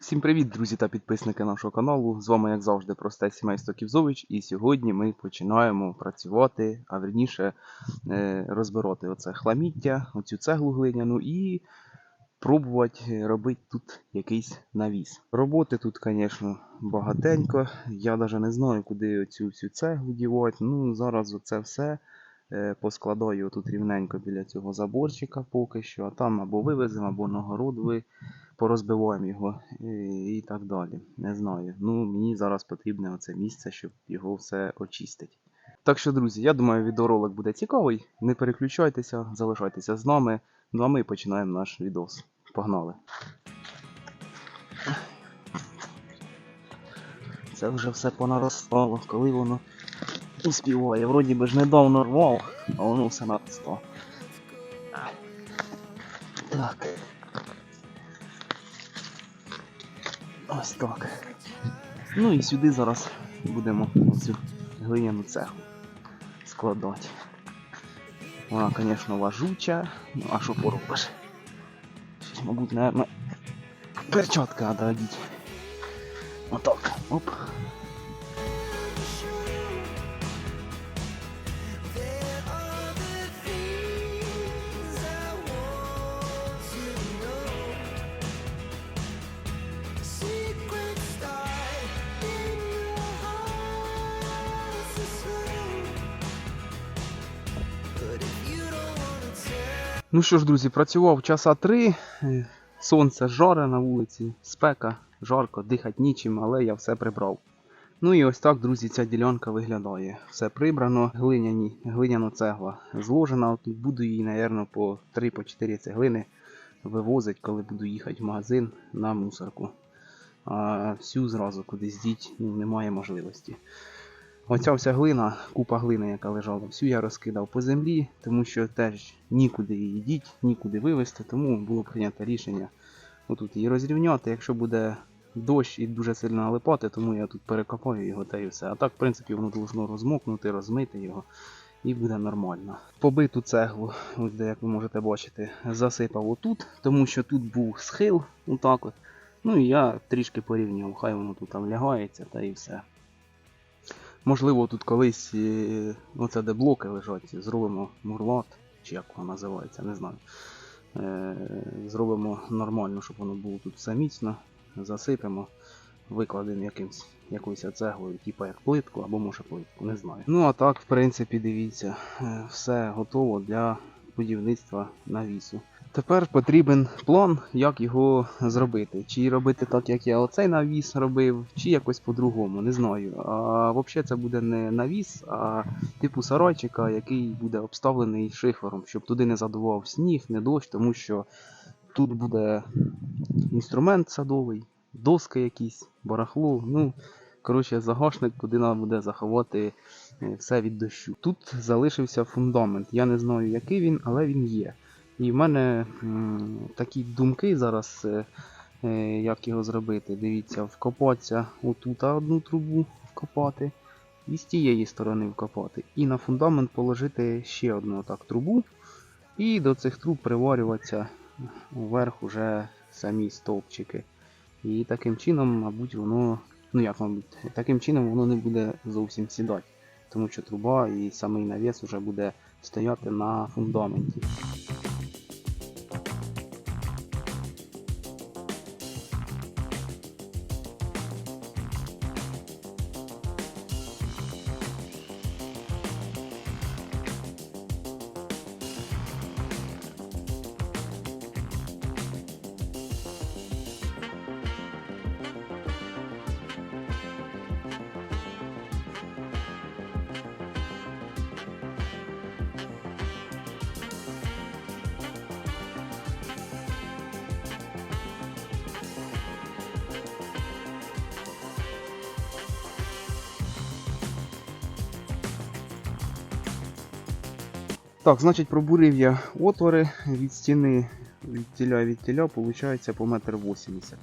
Всім привіт, друзі та підписники нашого каналу. З вами, як завжди, просте сімейство Ківзович. І сьогодні ми починаємо працювати, а верніше е, розбирати оце хламіття, оцю цеглу глиняну і пробувати робити тут якийсь навіс. Роботи тут, звісно, багатенько. Я навіть не знаю, куди оцю всю цеглу дівати. Ну, зараз оце все е, поскладаю тут рівненько біля цього заборчика поки що, а там або вивеземо, або на город ви порозбиваємо його і, і так далі. Не знаю. Ну, мені зараз потрібне оце місце, щоб його все очистити. Так що, друзі, я думаю, відеоролик буде цікавий. Не переключайтеся, залишайтеся з нами. Ну а ми починаємо наш відос. Погнали! Це вже все понаростало, коли воно успіває. Вроді би ж недавно рвав, а воно все наростало. Так. Ось так. Ну і сюди зараз будемо цю глиняну цеглу складати. Вона, звісно, важуча, ну а що поробиш? Щось, мабуть, наверное, перчатка треба одіти. Отак. Оп. Ну що ж, друзі, працював часа три. Сонце жаре на вулиці, спека, жарко, дихати нічим, але я все прибрав. Ну і ось так, друзі, ця ділянка виглядає. Все прибрано, глиняні, глиняна цегла зложена. От буду її, напевно, по 3-4 цеглини вивозити, коли буду їхати в магазин на мусорку. А всю зразу кудись діть ну, немає можливості. Оця вся глина, купа глини, яка лежала, всю я розкидав по землі, тому що теж нікуди її діть, нікуди вивезти, тому було прийнято рішення отут її розрівняти. Якщо буде дощ і дуже сильно налипати, тому я тут перекопаю його та і все. А так, в принципі, воно должно розмокнути, розмити його і буде нормально. Побиту цеглу, ось де, як ви можете бачити, засипав отут, тому що тут був схил, отак от. Ну і я трішки порівняв, хай воно тут там лягається та і все. Можливо, тут колись, е, оце де блоки лежать, зробимо мурлат, чи як воно називається, не знаю. Е, Зробимо нормально, щоб воно було тут все міцно, засипемо, викладемо якимсь, якоюсь цеглою, типу як плитку або може плитку, не знаю. Ну а так, в принципі, дивіться, е, все готово для будівництва навісу. Тепер потрібен план, як його зробити. Чи робити так, як я оцей навіс робив, чи якось по-другому, не знаю. А взагалі це буде не навіс, а типу сарайчика, який буде обставлений шифером, щоб туди не задував сніг, не дощ, тому що тут буде інструмент садовий, доски якісь, барахло. Ну, коротше, загашник, куди треба буде заховати е, все від дощу. Тут залишився фундамент. Я не знаю, який він, але він є. І в мене такі думки зараз, е, е, як його зробити. Дивіться, вкопатися отут одну трубу вкопати, і з тієї сторони вкопати. І на фундамент положити ще одну так трубу. І до цих труб приварюватися вверх уже самі стовпчики. І таким чином, мабуть, воно. Ну як, мабуть, таким чином воно не буде зовсім сідати. Тому що труба і самий навіс вже буде стояти на фундаменті. Так, значить, пробурив я отвори від стіни від тіля від тіля, виходить по метр м.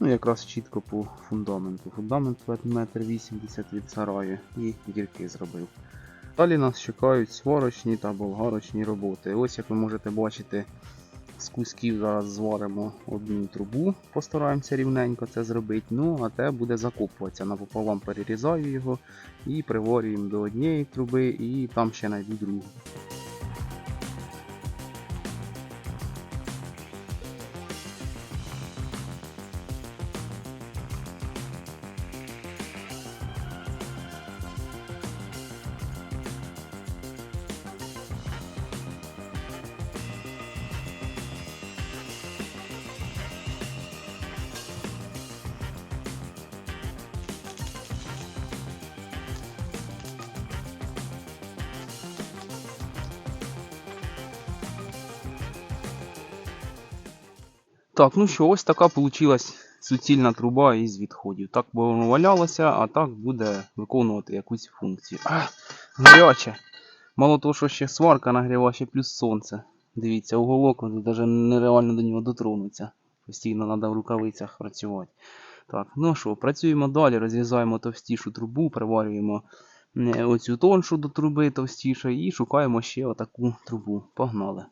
Ну, якраз чітко по фундаменту. Фундамент метр вісімдесят від сараю і дірки зробив. Далі нас чекають сварочні та болгарочні роботи. Ось як ви можете бачити, з кусків зараз зваримо одну трубу, постараємося рівненько це зробити. Ну, а те буде закопуватися. Напополам перерізаю його і приварюємо до однієї труби, і там ще найду другу. Так, ну що, ось така получилась суцільна труба із відходів. Так би воно валялося, а так буде виконувати якусь функцію. А, гаряче. Мало того, що ще сварка нагріва, плюс сонце. Дивіться, уголок, навіть нереально до нього дотронутися. Постійно треба в рукавицях працювати. Так, ну що, працюємо далі, розрізаємо товстішу трубу, приварюємо е, оцю тоншу до труби товстішої і шукаємо ще отаку трубу. Погнали.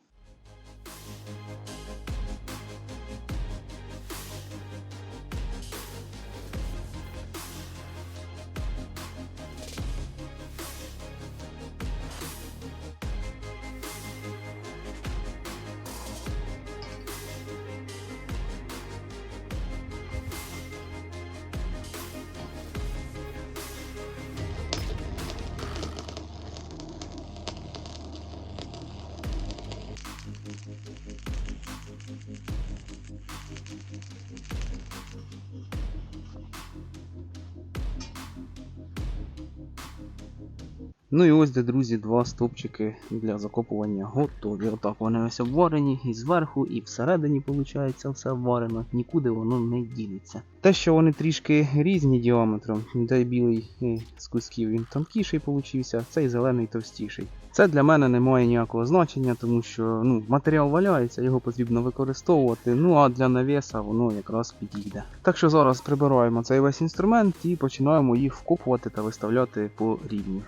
Ну і ось де, друзі, два стовпчики для закопування готові. Отак вони ось обварені і зверху, і всередині, виходить, все обварено, нікуди воно не дінеться. Те, що вони трішки різні діаметром, де білий е, з кусків він тонкіший получився, цей зелений товстіший. Це для мене не має ніякого значення, тому що ну, матеріал валяється, його потрібно використовувати. Ну а для навіса воно якраз підійде. Так що зараз прибираємо цей весь інструмент і починаємо їх вкопувати та виставляти по рівню.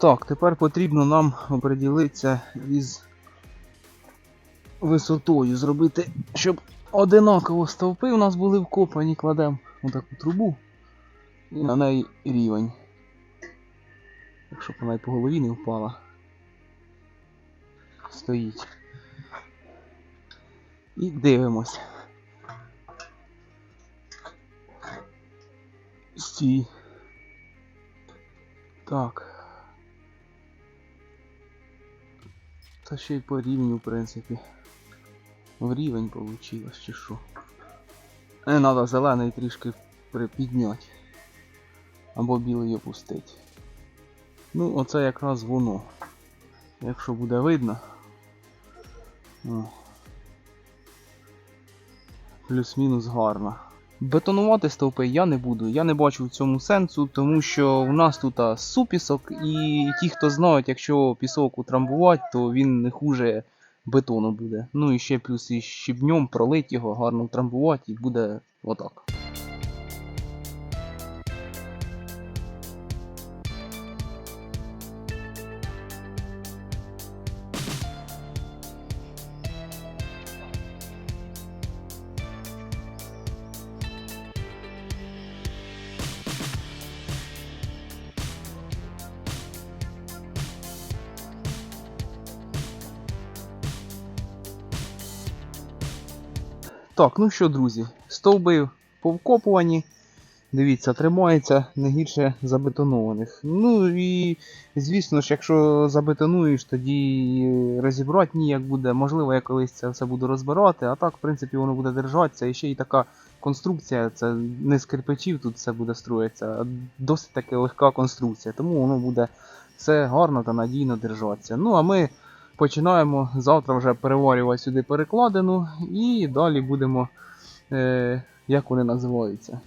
Так, тепер потрібно нам оприділитися із висотою. Зробити, щоб одинаково стовпи у нас були вкопані, кладемо отаку трубу і на неї рівень. Так, щоб вона й по голові не впала. Стоїть. І дивимось. Стій. Так. Та ще й по рівню, в принципі. В рівень получилось, чи що. Не треба зелений трішки припідняти. Або білий опустити. Ну, оце якраз воно. Якщо буде видно. Плюс-мінус гарно. Бетонувати стовпи я не буду, я не бачу в цьому сенсу, тому що в нас тут а, супісок, і ті, хто знають, якщо пісок утрамбувати, то він не хуже бетону буде. Ну і ще плюс і щебнем пролить його, гарно утрамбувати і буде отак. Так, ну що, друзі, стовби повкопувані. Дивіться, тримається не гірше забетонованих. Ну і звісно ж, якщо забетонуєш, тоді розібрати ніяк буде. Можливо, я колись це все буду розбирати, а так, в принципі, воно буде держатися. І ще й така конструкція, це не з кирпичів тут все буде строїтися, а досить таки легка конструкція. Тому воно буде все гарно та надійно держатися. Ну а ми починаємо завтра вже переварювати сюди перекладину і далі будемо Е, як вони називаються?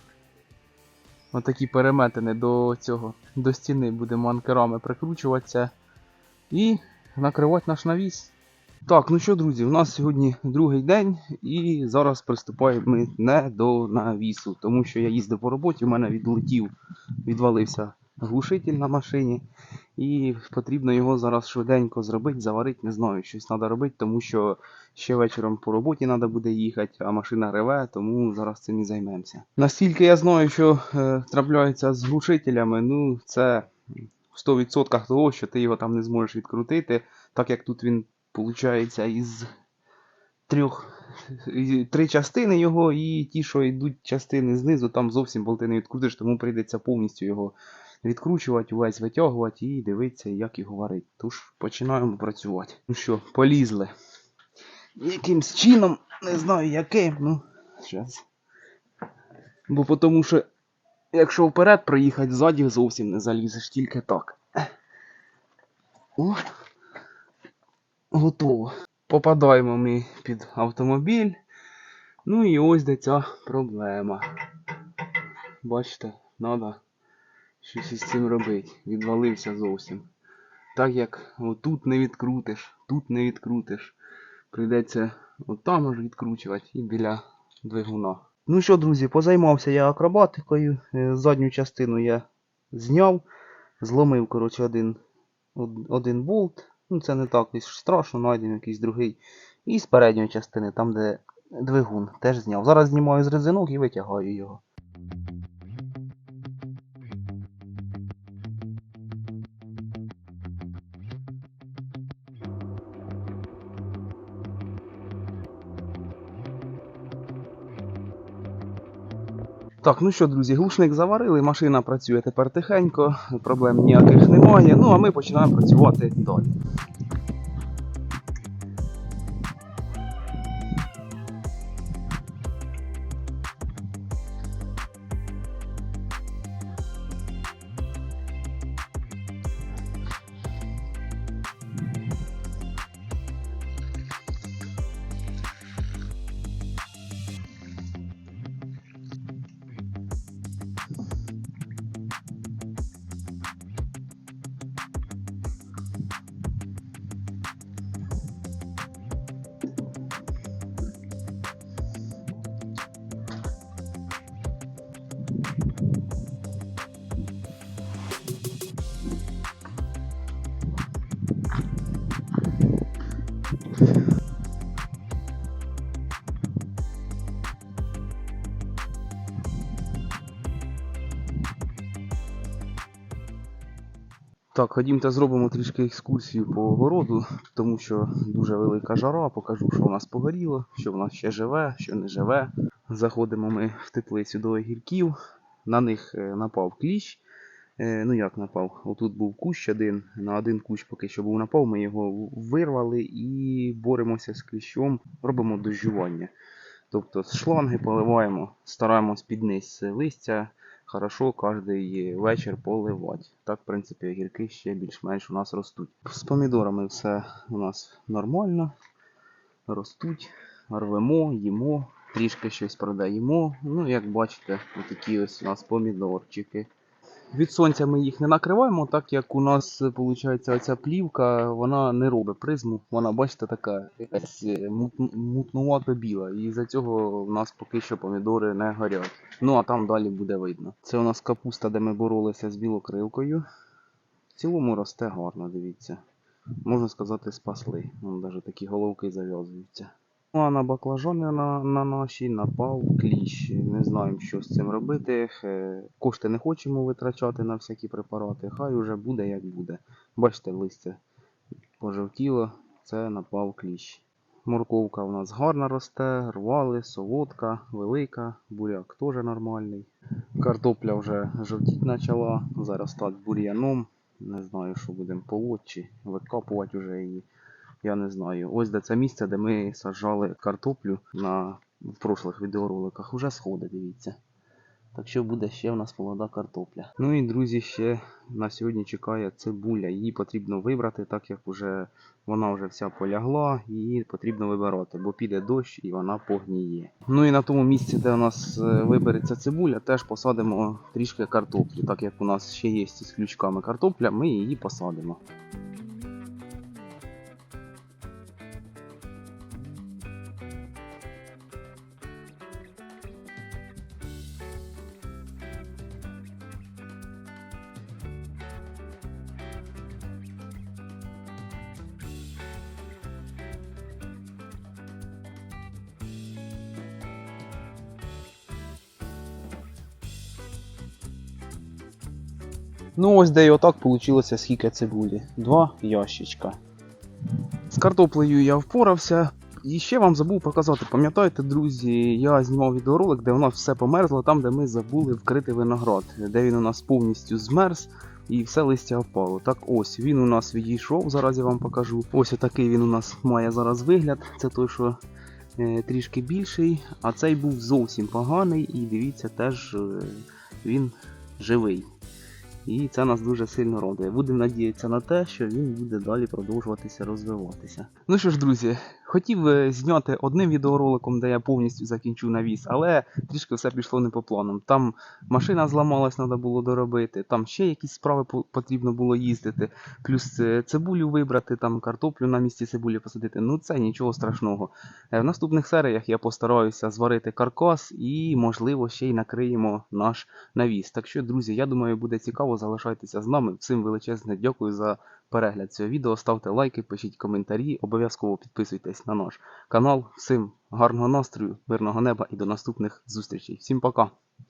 Отакі переметини до цього, до стіни будемо анкерами прикручуватися і накривати наш навіс. Так, ну що, друзі, у нас сьогодні другий день, і зараз приступаємо ми не до навісу, тому що я їздив по роботі, у мене відлетів, відвалився глушитель на машині, і потрібно його зараз швиденько зробити, заварити, не знаю, щось треба робити, тому що ще вечором по роботі треба буде їхати, а машина реве, тому зараз цим і займемося. Настільки я знаю, що е, трапляється з глушителями, ну це в 100% того, що ти його там не зможеш відкрутити, так як тут він виходить із трьох три частини його, і ті, що йдуть частини знизу, там зовсім болти не відкрутиш, тому прийдеться повністю його відкручувати, увесь витягувати і дивитися, як його варити. Тож починаємо працювати. Ну що, полізли. Якимсь чином, не знаю яким, ну, зараз. Бо тому що, якщо вперед проїхати, ззаді зовсім не залізеш, тільки так. О, готово. Попадаємо ми під автомобіль. Ну і ось де ця проблема. Бачите, треба щось із цим робити. Відвалився зовсім. Так як отут не відкрутиш, тут не відкрутиш. Прийдеться отам аж відкручувати і біля двигуна. Ну що, друзі, позаймався я акробатикою. Е, Задню частину я зняв, зломив, коротше, один, один болт. Ну, це не так страшно, знайдемо якийсь другий. І з передньої частини, там де двигун, теж зняв. Зараз знімаю з резинок і витягаю його. Так, ну що, друзі, глушник заварили, машина працює тепер тихенько, проблем ніяких немає. Ну а ми починаємо працювати далі. Так, ходімте зробимо трішки екскурсію по огороду, тому що дуже велика жара. Покажу, що у нас погоріло, що в нас ще живе, що не живе. Заходимо ми в теплицю до огірків. На них е, напав кліщ. Е, Ну як напав? Отут був кущ один. На один кущ поки що був напав. Ми його вирвали і боремося з кліщом, робимо дождювання. Тобто шланги поливаємо, стараємось під низ листя хорошо кожний вечір поливати. Так, в принципі, огірки ще більш-менш у нас ростуть. З помідорами все у нас нормально. Ростуть, рвемо, їмо, трішки щось продаємо. Ну, як бачите, такі ось у нас помідорчики. Від сонця ми їх не накриваємо, так як у нас виходить оця плівка, вона не робить призму. Вона, бачите, така якась е, мутнувато біла. І за цього в нас поки що помідори не горять. Ну а там далі буде видно. Це у нас капуста, де ми боролися з білокрилкою. В цілому росте гарно, дивіться. Можна сказати, спасли. Вон навіть такі головки зав'язуються. Ну а на баклажани на, на напав кліщ. Не знаємо, що з цим робити. Е, Кошти не хочемо витрачати на всякі препарати. Хай уже буде як буде. Бачите, листя пожовтіло, це напав кліщ. Морковка у нас гарно росте, рвали, солодка, велика, буряк теж нормальний. Картопля вже жовтіть почала, заростати бур'яном. Не знаю, що будемо полоть чи викопувати вже її. Я не знаю. Ось де це місце, де ми саджали картоплю на в прошлих відеороликах. Уже сходи, дивіться. Так що буде ще в нас молода картопля. Ну і друзі, ще на сьогодні чекає цибуля. Її потрібно вибрати, так як вже вона вже вся полягла, її потрібно вибирати, бо піде дощ і вона погніє. Ну і на тому місці, де у нас е, вибереться цибуля, теж посадимо трішки картоплі. Так як у нас ще є із ключками картопля, ми її посадимо. Ну ось де і отак вийшло скільки цибулі. Два ящичка. З картоплею я впорався. І ще вам забув показати, пам'ятаєте, друзі, я знімав відеоролик, де у нас все померзло, там де ми забули вкрити виноград, де він у нас повністю змерз і все листя впало. Так ось він у нас відійшов, зараз я вам покажу. Ось такий він у нас має зараз вигляд. Це той, що е, трішки більший, а цей був зовсім поганий, і дивіться, теж е, він живий. І це нас дуже сильно радує. Будемо надіятися на те, що він буде далі продовжуватися розвиватися. Ну що ж, друзі, хотів е, зняти одним відеороликом, де я повністю закінчу навіс, але трішки все пішло не по планам. Там машина зламалась, треба було доробити, там ще якісь справи потрібно було їздити, плюс е, цибулю вибрати, там картоплю на місці цибулі посадити. Ну це нічого страшного. Е, В наступних серіях я постараюся зварити каркас і, можливо, ще й накриємо наш навіс. Так що, друзі, я думаю, буде цікаво. Залишайтеся з нами. Всім величезне дякую за перегляд цього відео. Ставте лайки, пишіть коментарі, обов'язково підписуйтесь на наш канал. Всім гарного настрою, мирного неба і до наступних зустрічей. Всім пока!